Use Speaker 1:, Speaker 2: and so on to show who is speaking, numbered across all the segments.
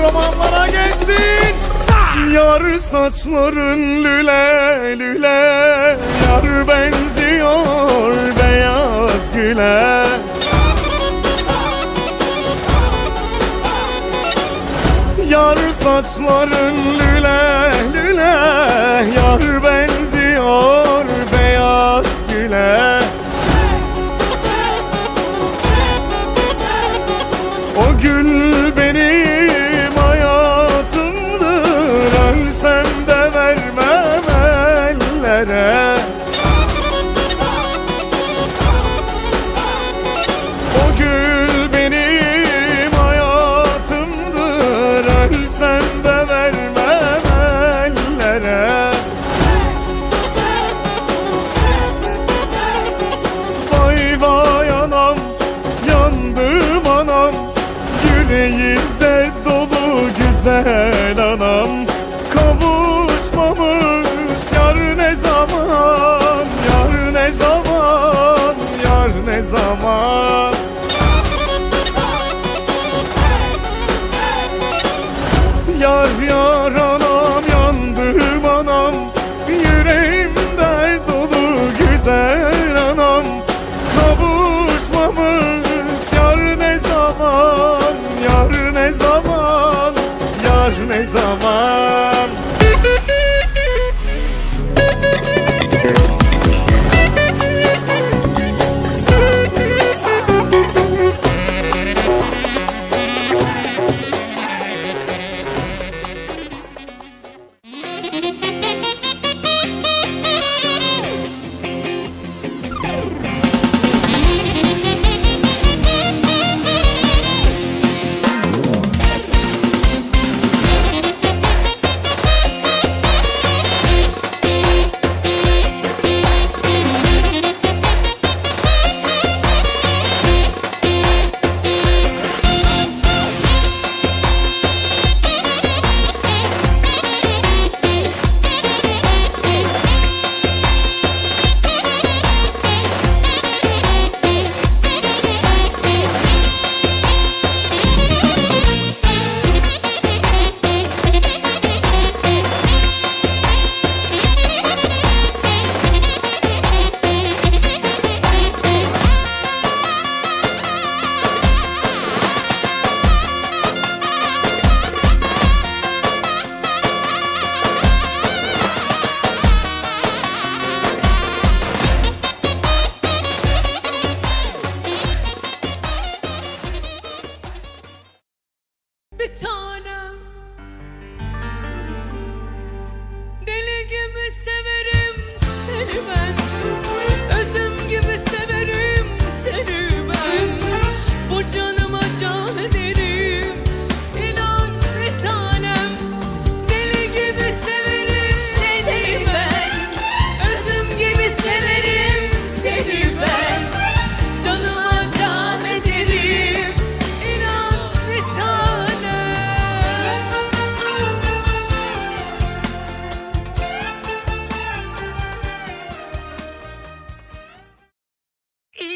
Speaker 1: romanlara gelsin. Yar saçların lüle lüle. Yar benziyor beyaz güle. Yar saçların lüle lüle. Yar benziyor beyaz güle. O gül benim Ölsem de vermem ellere. O gül benim hayatımdır Ölsem de vermem ellere. Vay vay anam yandım anam Yüreğim dert dolu güzel anam zaman? Yar ne zaman? Yar ne zaman
Speaker 2: bir tanem
Speaker 3: time.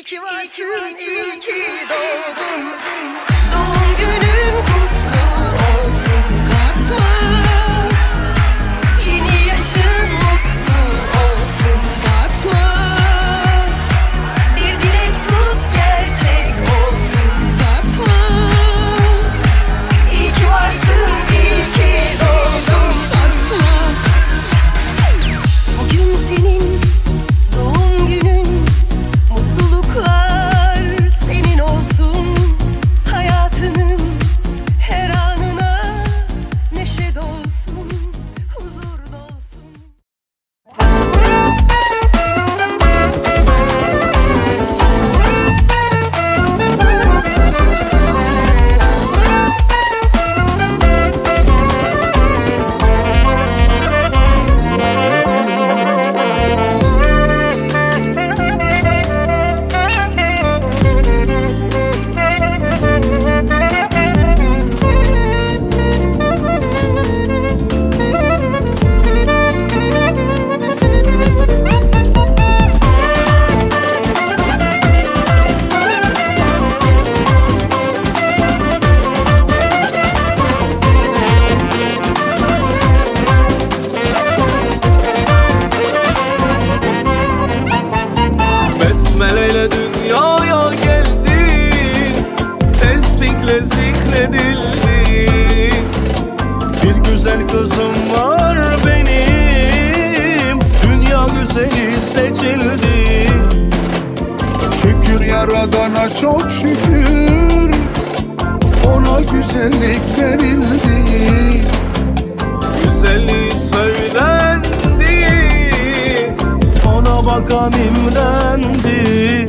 Speaker 3: Ki varsın, iyi ki doğdun. Doğum günün hasretle zikredildi. Bir güzel
Speaker 1: kızım var benim. Dünya güzeli seçildi.
Speaker 4: Şükür yaradana çok şükür. Ona güzellik verildi.
Speaker 1: Güzelliği söylendi. Ona bakan imrendi